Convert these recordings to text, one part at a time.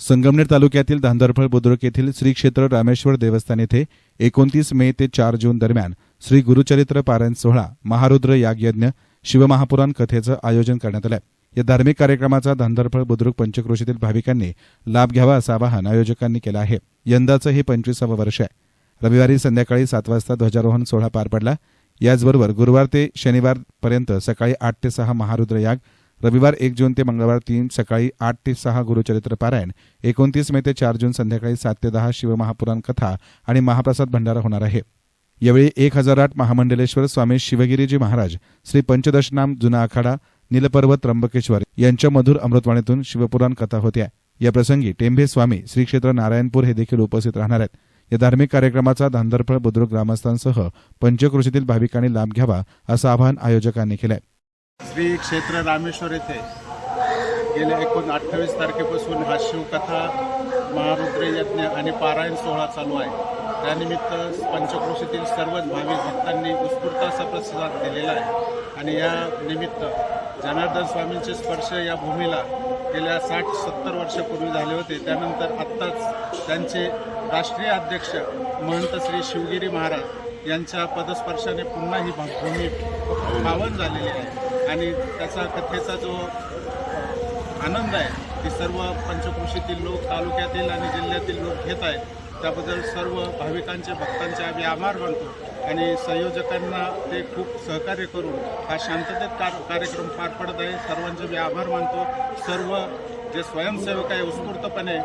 संगमनेर तालुक्यातील धांदरफळ बुद्रुक येथील श्री क्षेत्र रामेश्वर देवस्थान येथे एकोणतीस मे ते चार जून दरम्यान श्री गुरुचरित्र पारायण सोहळा महारुद्र यागयज्ञ शिवमहापुराण कथेचं आयोजन करण्यात आलं या धार्मिक कार्यक्रमाचा धांदरफळ बुद्रुक पंचक्रोशीतील भाविकांनी लाभ घ्यावा असं आवाहन आयोजकांनी केलं आहे. यंदाचं हे पंचवीसावं वर्ष आहे. रविवारी संध्याकाळी सात वाजता ध्वजारोहण सोहळा पार पडला. याचबरोबर गुरुवार ते शनिवारपर्यंत सकाळी आठ ते सहा महारुद्र याग रविवार एक जून ते मंगळवार तीन सकाळी आठ ते सहा गुरुचरित्र पारायण एकोणतीस मे ते चार जून संध्याकाळी सात ते दहा शिवमहापुराण कथा आणि महाप्रसाद भंडारा होणार आहे. यावेळी एक हजार आठ महामंडलेश्वर स्वामी शिवगिरीजी महाराज श्री पंचदशनाम जुना आखाडा नीलपर्वत त्र्यंबकेश्वर यांच्या मधुर अमृतवाणीतून शिवपुराण कथा होत्या. या प्रसंगी टेंभे स्वामी श्री क्षेत्र नारायणपूर हे देखील उपस्थित राहणार आहेत. या धार्मिक कार्यक्रमाचा धांदरफळ बुद्रुक ग्रामस्थांसह पंचकृषीतील भाविकांनी लाभ घ्यावा असं आवाहन आयोजकांनी केलं आहे श्री क्षेत्र रामेश्वर येथे गेल्या एकूण अठ्ठावीस तारखेपासून हा शिवकथा महारुद्र यज्ञ आणि पारायण सोहळा चालू आहे. त्यानिमित्त पंचक्रोशीतील सर्वच भाविक भक्तांनी उत्स्फूर्त असा प्रतिसाद दिलेला आहे. आणि या निमित्त जनार्दन स्वामींचे स्पर्श या भूमीला गेल्या साठ सत्तर वर्षापूर्वी झाले होते. त्यानंतर आत्ताच त्यांचे राष्ट्रीय अध्यक्ष महंत श्री शिवगिरी महाराज यांच्या पदस्पर्शाने पुन्हा ही भा- भूमी पावन झालेली आहे. आणि त्याचा कथेचा जो आनंद आहे ती सर्व पंचकृषीतील लोक तालुक्यातील आणि जिल्ह्यातील लोक घेत आहेत. त्याबद्दल सर्व भाविकांचे भक्तांचे आम्ही आभार मानतो आणि संयोजकांना ते खूप सहकार्य करून हा शांततेत कार कार्यक्रम पार पडत आहे. सर्वांचे मी आभार मानतो. सर्व जे स्वयंसेवक आहे उत्स्फूर्तपणे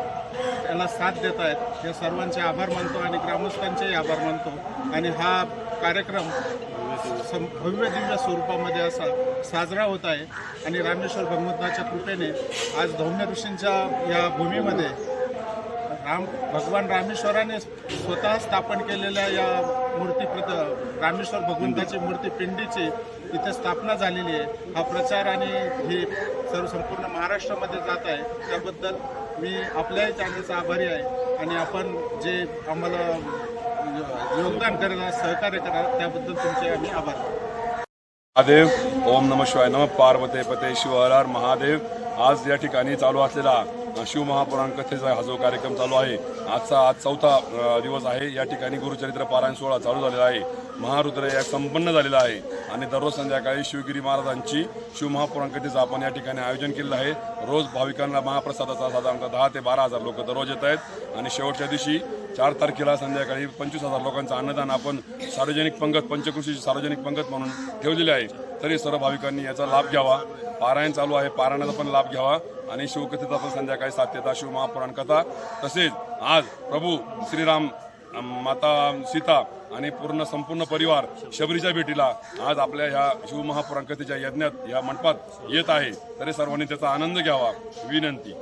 त्याला साथ देत आहेत. या सर्वांचे आभार मानतो आणि ग्रामस्थांचेही आभार मानतो. आणि हा कार्यक्रम सं भव्य दिव्य स्वरूपामध्ये असा साजरा होत आहे. आणि रामेश्वर भगवंताच्या कृपेने आज धौम्य ऋषींच्या या भूमीमध्ये राम भगवान रामेश्वराने स्वतः स्थापन केलेल्या या मूर्ती प्रत रामेश्वर भगवंताची मूर्ती पिंडीची इथे स्थापना झालेली आहे. हा प्रचार आणि हे सर्व संपूर्ण महाराष्ट्रामध्ये जात आहे. त्याबद्दल मी आपल्याही चॅनलचा आभारी आहे. आणि आपण जे आम्हाला योगदान करत सहकार्य करा त्याबद्दल तुमचे आम्ही आभार. महादेव ओम नम शिवाय नम पार्वते पते शिवहरार महादेव. आज या ठिकाणी चालू असलेला शिवमहापुराण कथेचा हा जो कार्यक्रम चालू आहे आजचा आज चौथा दिवस आहे. या ठिकाणी गुरुचरित्र पारायण सोहळा चालू झालेला आहे. महारुद्र या संपन्न झालेला आहे. आणि दररोज संध्याकाळी शिवगिरी महाराजांची शिवमहापुराण कथेचं आपण या ठिकाणी आयोजन केलेलं आहे. रोज भाविकांना महाप्रसादाचा साधारणतः दहा ते बारा हजार लोक दररोज येत आहेत. आणि शेवटच्या दिवशी चार तारखेला संध्याकाळी पंचवीस हजार लोकांचं अन्नदान आपण सार्वजनिक पंगत पंचकृषीची सार्वजनिक पंगत म्हणून ठेवलेली आहे. तरी सर्व भाविकांनी याचा लाभ घ्यावा. पारायण चालू आहे. पारायणाचा पण लाभ घ्यावा. आणि शिवकथेचा पण संध्याकाळी सात ते दहा शिवमहापुराण कथा. तसेच आज प्रभू श्रीराम माता सीता आणि पूर्ण संपूर्ण परिवार शबरीच्या भेटीला आज आपल्या ह्या शिवमहापुराण कथेच्या यज्ञात या मंडपात येत आहे. तरी सर्वांनी त्याचा आनंद घ्यावा. विनंती.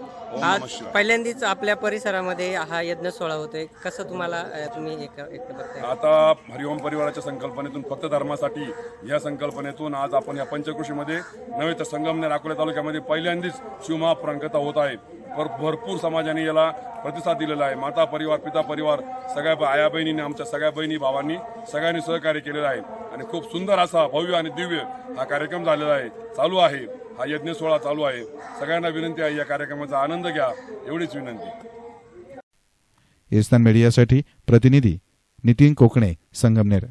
आज पहिल्यांदाच आपल्या परिसरामध्ये हा यज्ञ सोहळा होतोय. कसं तुम्हाला तुम्ही एक एक बघताय? आता हरिओम परिवाराच्या संकल्पनेतून फक्त धर्मासाठी या संकल्पनेतून आज आपण या पंचकृषीमध्ये नव्हे तर संगमनेर अकोला तालुक्यामध्ये पहिल्यांदाच शिवमहापुराण कथा होत आहे. भर भरपूर समाजाने याला प्रतिसाद दिलेला आहे. माता परिवार पिता परिवार सगळ्या आया बहिणीने आमच्या सगळ्या बहिणी भावांनी सगळ्यांनी सहकार्य केलेलं आहे. आणि खूप सुंदर असा भव्य आणि दिव्य हा कार्यक्रम झालेला आहे. चालू आहे. हा यज्ञ सोहळा चालू आहे. सगळ्यांना विनंती आहे या कार्यक्रमाचा आनंद घ्या. एवढीच विनंती. एस्तान मीडियासाठी प्रतिनिधी नितीन कोकणे संगमनेर.